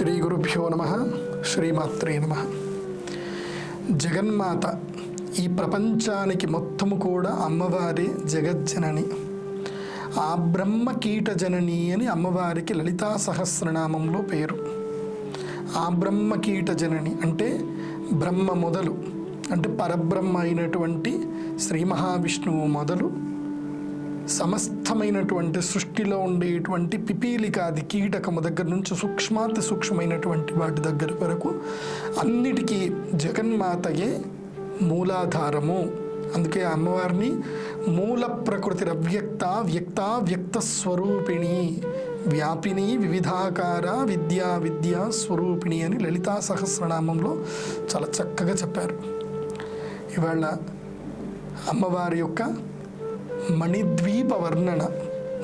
శ్రీ గురుభ్యో నమ శ్రీమాత్రే నమ. జగన్మాత ఈ ప్రపంచానికి మొత్తము కూడా అమ్మవారి జగజ్జనని. ఆ బ్రహ్మ కీటజనని అని అమ్మవారికి లలితా సహస్రనామంలో పేరు. ఆ బ్రహ్మ కీటజనని అంటే బ్రహ్మ మొదలు అంటే పరబ్రహ్మ అయినటువంటి శ్రీ మహావిష్ణువు మొదలు సమస్తమైనటువంటి సృష్టిలో ఉండేటువంటి పిపీలికాది కీటకము దగ్గర నుంచి సూక్ష్మాతి సూక్ష్మమైనటువంటి వాటి దగ్గర వరకు అన్నిటికీ జగన్మాతయే మూలాధారము. అందుకే అమ్మవారిని మూల ప్రకృతి అవ్యక్త వ్యక్త వ్యక్త స్వరూపిణి వ్యాపిని వివిధాకార విద్యా విద్యా స్వరూపిణి అని లలితా సహస్రనామంలో చాలా చక్కగా చెప్పారు. ఇవాళ అమ్మవారి యొక్క మణిద్వీప వర్ణన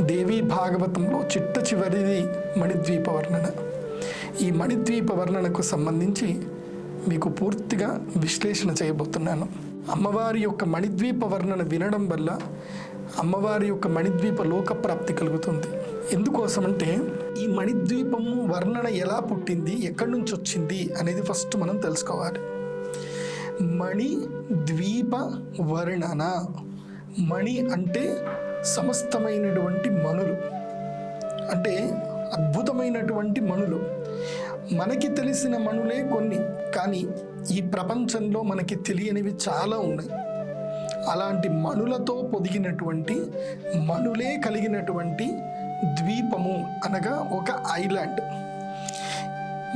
దేవీ భాగవతంలో చిట్ట చివరిది మణిద్వీప వర్ణన ఈ మణిద్వీప వర్ణనకు సంబంధించి మీకు పూర్తిగా విశ్లేషణ చేయబోతున్నాను. అమ్మవారి యొక్క మణిద్వీప వర్ణన వినడం వల్ల అమ్మవారి యొక్క మణిద్వీప లోకప్రాప్తి కలుగుతుంది. ఎందుకోసమంటే ఈ మణిద్వీపము వర్ణన ఎలా పుట్టింది ఎక్కడి నుంచి వచ్చింది అనేది ఫస్ట్ మనం తెలుసుకోవాలి. మణి ద్వీప వర్ణన మణి అంటే సమస్తమైనటువంటి మణులు అంటే అద్భుతమైనటువంటి మనులు. మనకి తెలిసిన మనులే కొన్ని కానీ ఈ ప్రపంచంలో మనకి తెలియనివి చాలా ఉన్నాయి. అలాంటి మణులతో పొదిగినటువంటి మనులే కలిగినటువంటి ద్వీపము అనగా ఒక ఐలాండ్.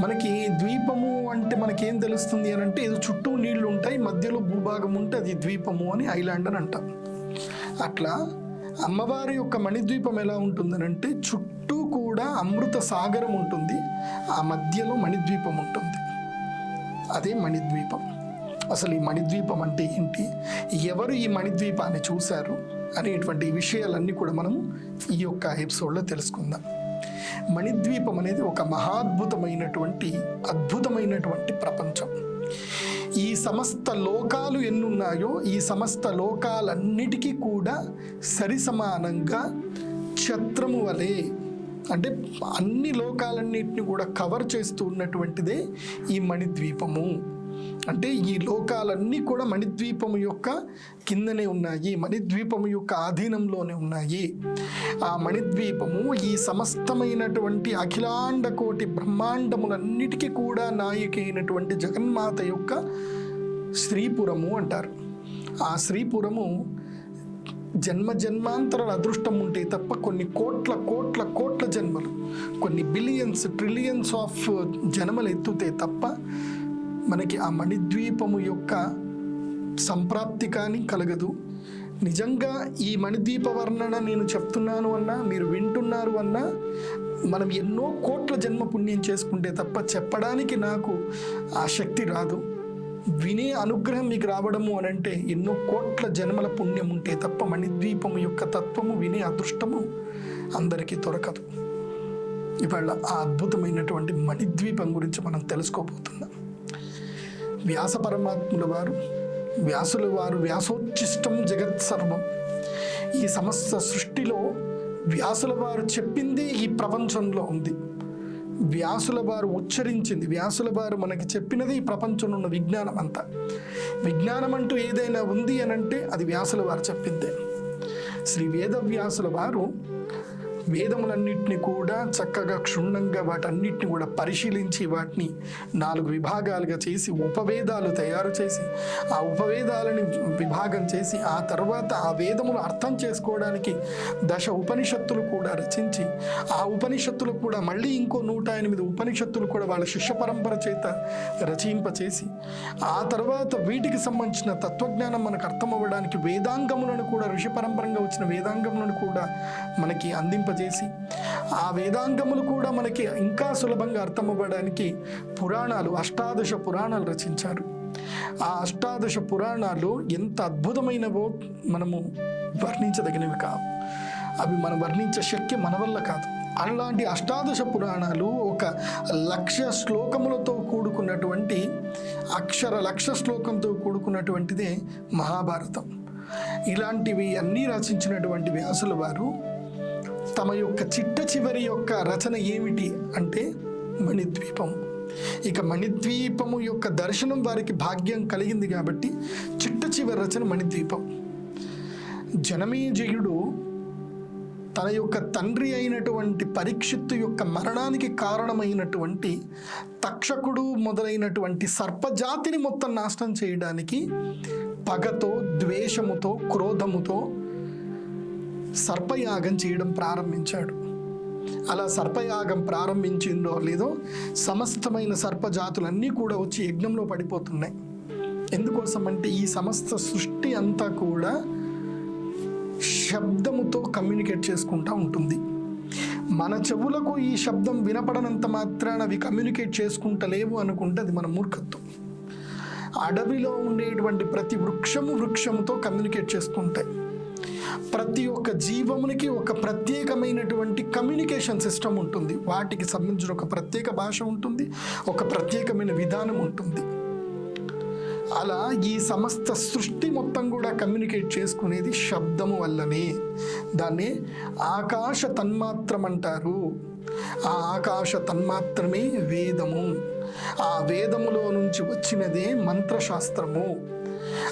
మనకి ద్వీపము అంటే మనకేం తెలుస్తుంది అని అంటే ఇది చుట్టూ నీళ్ళు ఉంటాయి మధ్యలో భూభాగం ఉంటే అది ద్వీపము అని ఐలాండ్ అని అంటాం. అట్లా అమ్మవారి యొక్క మణిద్వీపం ఎలా ఉంటుందనంటే చుట్టూ కూడా అమృత సాగరం ఉంటుంది. ఆ మధ్యలో మణిద్వీపం ఉంటుంది. అదే మణిద్వీపం. అసలు ఈ మణిద్వీపం అంటే ఏంటి? ఎవరు ఈ మణిద్వీపాన్ని చూశారు? అనేటువంటి విషయాలన్నీ కూడా మనం ఈ యొక్క ఎపిసోడ్లో తెలుసుకుందాం. మణిద్వీపం అనేది ఒక మహాద్భుతమైనటువంటి అద్భుతమైనటువంటి ప్రపంచం. ఈ సమస్త లోకాలు ఎన్నున్నాయో ఈ సమస్త లోకాలన్నిటికీ కూడా సరిసమానంగా ఛత్రము వలె అంటే అన్ని లోకాలన్నిటిని కూడా కవర్ చేస్తూ ఉన్నటువంటిదే ఈ మణిద్వీపము. అంటే ఈ లోకాలన్నీ కూడా మణిద్వీపము యొక్క కిందనే ఉన్నాయి మణిద్వీపము యొక్క ఆధీనంలోనే ఉన్నాయి. ఆ మణిద్వీపము ఈ సమస్తమైనటువంటి అఖిలాండ కోటి బ్రహ్మాండములన్నిటికీ కూడా నాయకి అయినటువంటి జగన్మాత యొక్క శ్రీపురము అంటారు. ఆ శ్రీపురము జన్మ జన్మాంతరాల అదృష్టం ఉంటే తప్ప కొన్ని కోట్ల కోట్ల కోట్ల జన్మలు కొన్ని బిలియన్స్ ట్రిలియన్స్ ఆఫ్ జన్మలు ఎత్తుతే తప్ప మనకి ఆ మణిద్వీపము యొక్క సంప్రాప్తి కానీ కలగదు. నిజంగా ఈ మణిద్వీప వర్ణన నేను చెప్తున్నాను అన్నా మీరు వింటున్నారు అన్నా మనం ఎన్నో కోట్ల జన్మ పుణ్యం చేసుకుంటే తప్ప చెప్పడానికి నాకు ఆ శక్తి రాదు. వినే అనుగ్రహం మీకు రావడము అని అంటే ఎన్నో కోట్ల జన్మల పుణ్యం ఉంటే తప్ప మణిద్వీపము యొక్క తత్వము వినే అదృష్టము అందరికీ దొరకదు. ఇవాళ ఆ అద్భుతమైనటువంటి మణిద్వీపం గురించి మనం తెలుసుకోబోతున్నాం. వ్యాస పరమాత్ముల వారు వ్యాసుల వారు వ్యాసోచ్చిష్టం జగత్ సర్వం. ఈ సమస్త సృష్టిలో వ్యాసుల వారు చెప్పింది ఈ ప్రపంచంలో ఉంది. వ్యాసుల వారు ఉచ్చరించింది వ్యాసుల వారు మనకి చెప్పినది ఈ ప్రపంచంలో ఉన్న విజ్ఞానం అంతా విజ్ఞానం అంటూ ఏదైనా ఉంది అని అంటే అది వ్యాసుల వారు చెప్పిందే. శ్రీ వేదవ్యాసుల వారు వేదములన్నింటినీ కూడా చక్కగా క్షుణ్ణంగా వాటన్నిటిని కూడా పరిశీలించి వాటిని నాలుగు విభాగాలుగా చేసి ఉపవేదాలు తయారు చేసి ఆ ఉపవేదాలని విభాగం చేసి ఆ తర్వాత ఆ వేదములు అర్థం చేసుకోవడానికి దశ ఉపనిషత్తులు కూడా రచించి ఆ ఉపనిషత్తులు కూడా మళ్ళీ ఇంకో నూట ఎనిమిది ఉపనిషత్తులు కూడా వాళ్ళ శిష్య పరంపర చేత రచయింపచేసి ఆ తర్వాత వీటికి సంబంధించిన తత్వజ్ఞానం మనకు అర్థమవ్వడానికి వేదాంగములను కూడా ఋషి పరంపరంగా వచ్చిన వేదాంగములను కూడా మనకి అందింపజేసి ఆ వేదాంగములు కూడా మనకి ఇంకా సులభంగా అర్థమవ్వడానికి పురాణాలు అష్టాదశ పురాణాలు రచించారు. ఆ అష్టాదశ పురాణాలు ఎంత అద్భుతమైనవో మనము వర్ణించదగినవి కావు. అవి మనం వర్ణించే శక్తి మన వల్ల కాదు. అలాంటి అష్టాదశ పురాణాలు ఒక లక్ష శ్లోకములతో కూడుకున్నటువంటి అక్షర లక్ష శ్లోకంతో కూడుకున్నటువంటిదే మహాభారతం. ఇలాంటివి అన్నీ రచించినటువంటి వ్యాసుల వారు తమ యొక్క చిట్ట చివరి యొక్క రచన ఏమిటి అంటే మణిద్వీపం. ఇక మణిద్వీపము యొక్క దర్శనం వారికి భాగ్యం కలిగింది కాబట్టి చిట్ట చివరి రచన మణిద్వీపం. జనమేజయుడు తన యొక్క తండ్రి అయినటువంటి పరీక్షిత్తు యొక్క మరణానికి కారణమైనటువంటి తక్షకుడు మొదలైనటువంటి సర్పజాతిని మొత్తం నాశనం చేయడానికి పగతో ద్వేషముతో క్రోధముతో సర్పయాగం చేయడం ప్రారంభించాడు. అలా సర్పయాగం ప్రారంభించిందో లేదో సమస్తమైన సర్పజాతులన్నీ కూడా వచ్చి యజ్ఞంలో పడిపోతున్నాయి. ఎందుకోసం అంటే ఈ సమస్త సృష్టి అంతా కూడా శబ్దముతో కమ్యూనికేట్ చేసుకుంటూ ఉంటుంది. మన చెవులకు ఈ శబ్దం వినపడనంత మాత్రాన అవి కమ్యూనికేట్ చేసుకుంటలేవు అనుకుంటే అది మన మూర్ఖత్వం. అడవిలో ఉండేటువంటి ప్రతి వృక్షము వృక్షముతో కమ్యూనికేట్ చేసుకుంటాయి. ప్రతి ఒక్క జీవమునికి ఒక ప్రత్యేకమైనటువంటి కమ్యూనికేషన్ సిస్టమ్ ఉంటుంది. వాటికి సంబంధించిన ఒక ప్రత్యేక భాష ఉంటుంది. ఒక ప్రత్యేకమైన విధానం ఉంటుంది. అలా ఈ సమస్త సృష్టి మొత్తం కూడా కమ్యూనికేట్ చేసుకునేది శబ్దము వల్లనే. దాన్ని ఆకాశ తన్మాత్రం అంటారు ఆ ఆకాశ తన్మాత్రమే వేదము. ఆ వేదములో నుంచి వచ్చినదే మంత్రశాస్త్రము.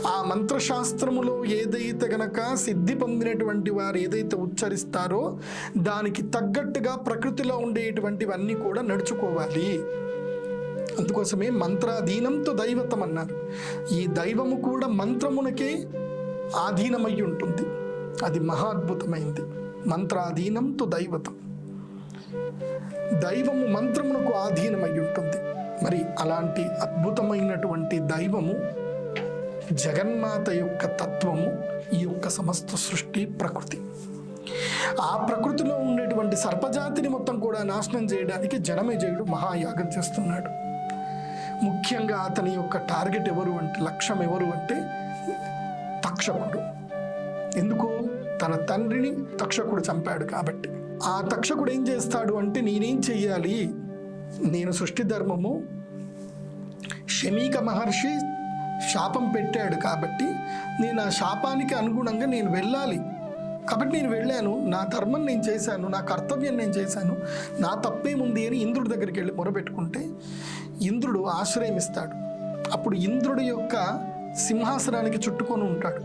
ఆ మంత్రశాస్త్రములో ఏదైతే గనక సిద్ధి పొందినటువంటి వారు ఏదైతే ఉచ్చరిస్తారో దానికి తగ్గట్టుగా ప్రకృతిలో ఉండేటువంటివన్నీ కూడా నడుచుకోవాలి. అందుకోసమే మంత్రాధీనంతో దైవతం అన్నారు. ఈ దైవము కూడా మంత్రమునకే ఆధీనమై ఉంటుంది. అది మహా అద్భుతమైంది. మంత్రాధీనంతో దైవతం. దైవము మంత్రమునకు ఆధీనమై ఉంటుంది. మరి అలాంటి అద్భుతమైనటువంటి దైవము జగన్మాత యొక్క తత్వము ఈ యొక్క సమస్త సృష్టి ప్రకృతి. ఆ ప్రకృతిలో ఉండేటువంటి సర్పజాతిని మొత్తం కూడా నాశనం చేయడానికి జనమేజయుడు మహాయాగం చేస్తున్నాడు. ముఖ్యంగా అతని యొక్క టార్గెట్ ఎవరు అంటే లక్ష్యం ఎవరు అంటే తక్షకుడు. ఎందుకు? తన తండ్రిని తక్షకుడు చంపాడు కాబట్టి. ఆ తక్షకుడు ఏం చేస్తాడు అంటే నేనేం చెయ్యాలి? నేను సృష్టి ధర్మము శమీక మహర్షి శాపం పెట్టాడు కాబట్టి నేను ఆ శాపానికి అనుగుణంగా నేను వెళ్ళాలి. కాబట్టి నేను వెళ్ళాను. నా ధర్మం నేను చేశాను. నా కర్తవ్యం నేను చేశాను. నా తప్పేముంది అని ఇంద్రుడి దగ్గరికి వెళ్ళి మొరబెట్టుకుంటే ఇంద్రుడు ఆశ్రయం ఇస్తాడు. అప్పుడు ఇంద్రుడి యొక్క సింహాసనానికి చుట్టుకొని ఉంటాడు.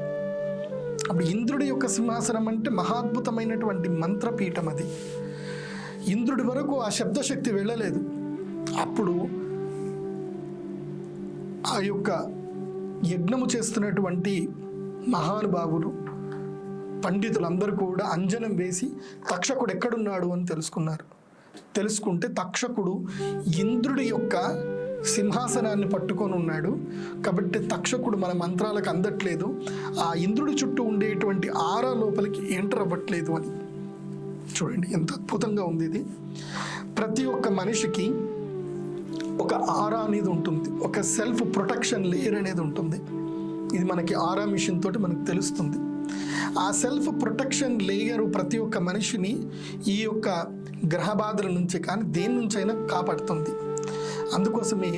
అప్పుడు ఇంద్రుడి యొక్క సింహాసనం అంటే మహాద్భుతమైనటువంటి మంత్రపీఠం అది. ఇంద్రుడి వరకు ఆ శబ్దశక్తి వెళ్ళలేదు. అప్పుడు ఆ యొక్క యజ్ఞము చేస్తున్నటువంటి మహానుభావులు పండితులందరూ కూడా అంజనం వేసి తక్షకుడు ఎక్కడున్నాడు అని తెలుసుకున్నారు. తెలుసుకుంటే తక్షకుడు ఇంద్రుడి యొక్క సింహాసనాన్ని పట్టుకొని ఉన్నాడు. కాబట్టి తక్షకుడు మన మంత్రాలకు అందట్లేదు. ఆ ఇంద్రుడి చుట్టూ ఉండేటువంటి ఆరా లోపలికి ఎంటర్ అవ్వట్లేదు అని. చూడండి ఎంత అద్భుతంగా ఉంది ఇది. ప్రతి ఒక్క మనిషికి ఒక ఆరా అనేది ఉంటుంది. ఒక సెల్ఫ్ ప్రొటెక్షన్ లేయర్ అనేది ఉంటుంది. ఇది మనకి ఆరా మిషన్ తోటి మనకు తెలుస్తుంది. ఆ సెల్ఫ్ ప్రొటెక్షన్ లేయర్ ప్రతి ఒక్క మనిషిని ఈ యొక్క గ్రహ బాధల నుంచి కానీ దేని నుంచైనా కాపాడుతుంది. అందుకోసమే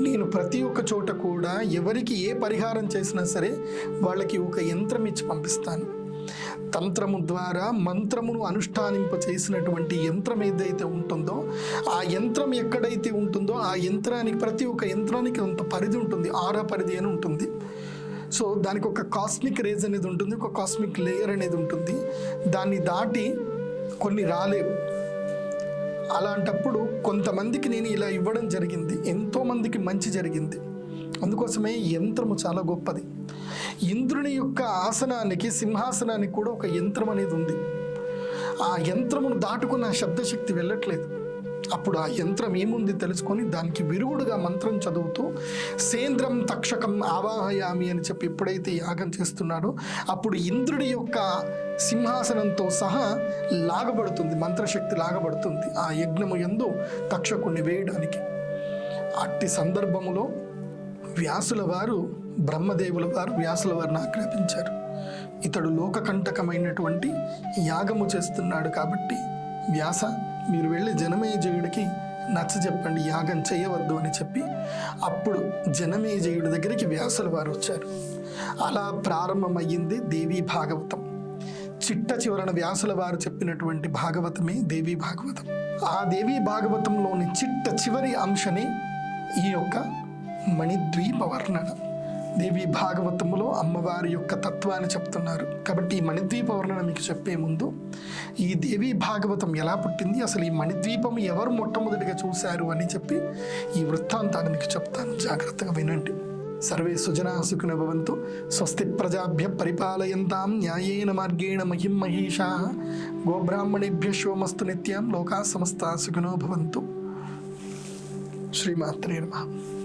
నేను ప్రతి ఒక్క చోట కూడా ఎవరికి ఏ పరిహారం చేసినా సరే వాళ్ళకి ఒక యంత్రం ఇచ్చి పంపిస్తాను. తంత్రము ద్వారా మంత్రమును అనుష్ఠానింప చేసినటువంటి యంత్రం ఏదైతే ఉంటుందో ఆ యంత్రం ఎక్కడైతే ఉంటుందో ఆ యంత్రానికి ప్రతి ఒక్క యంత్రానికి కొంత పరిధి ఉంటుంది ఆరా పరిధి అని ఉంటుంది. సో దానికి ఒక కాస్మిక్ రేజ్ అనేది ఉంటుంది ఒక కాస్మిక్ లేయర్ అనేది ఉంటుంది. దాన్ని దాటి కొన్ని రాలేవు. అలాంటప్పుడు కొంతమందికి నేను ఇలా ఇవ్వడం జరిగింది ఎంతోమందికి మంచి జరిగింది. అందుకోసమే యంత్రము చాలా గొప్పది. ఇంద్రుని యొక్క ఆసనానికి సింహాసనానికి కూడా ఒక యంత్రం అనేది ఉంది. ఆ యంత్రమును దాటుకున్న శబ్దశక్తి వెళ్ళట్లేదు. అప్పుడు ఆ యంత్రం ఏముంది తెలుసుకొని దానికి విరుగుడుగా మంత్రం చదువుతూ సేంద్రం తక్షకం ఆవాహయామి అని చెప్పి ఎప్పుడైతే యాగం చేస్తున్నాడో అప్పుడు ఇంద్రుడి యొక్క సింహాసనంతో సహా లాగబడుతుంది మంత్రశక్తి లాగబడుతుంది ఆ యజ్ఞము ఎందు తక్షకుణ్ణి వేయడానికి. అట్టి సందర్భములో వ్యాసుల వారు బ్రహ్మదేవుల వారు వ్యాసుల వారిని ఆక్రమించారు. ఇతడు లోకకంటకమైనటువంటి యాగము చేస్తున్నాడు కాబట్టి వ్యాస మీరు వెళ్ళి జనమేజయుడికి నచ్చ చెప్పండి యాగం చేయవద్దు అని చెప్పి అప్పుడు జనమేజయుడి దగ్గరికి వ్యాసుల వారు వచ్చారు. అలా ప్రారంభమయ్యింది దేవీ భాగవతం. చిట్ట చివరన వ్యాసుల వారు చెప్పినటువంటి భాగవతమే దేవీ భాగవతం. ఆ దేవీ భాగవతంలోని చిట్ట చివరి అంశనే ఈ యొక్క మణిద్వీప వర్ణన. దేవి భాగవతములో అమ్మవారి యొక్క తత్వాన్ని చెప్తున్నారు. కాబట్టి ఈ మణిద్వీప వర్ణన మీకు చెప్పే ముందు ఈ దేవి భాగవతం ఎలా పుట్టింది అసలు ఈ మణిద్వీపం ఎవరు మొట్టమొదటిగా చూశారు అని చెప్పి ఈ వృత్తాంతాన్ని మీకు చెప్తాను. జాగ్రత్తగా వినండి. సర్వే సుజనా సుఖిన భవంతు. స్వస్తి ప్రజాభ్య పరిపాలయంతాం న్యాయేన మార్గేణ మహిం మహిషా. గోబ్రాహ్మణేభ్య శోమస్తు నిత్యం లోకా సమస్త సుఖినో భవంతు. శ్రీమాత్రే నమః.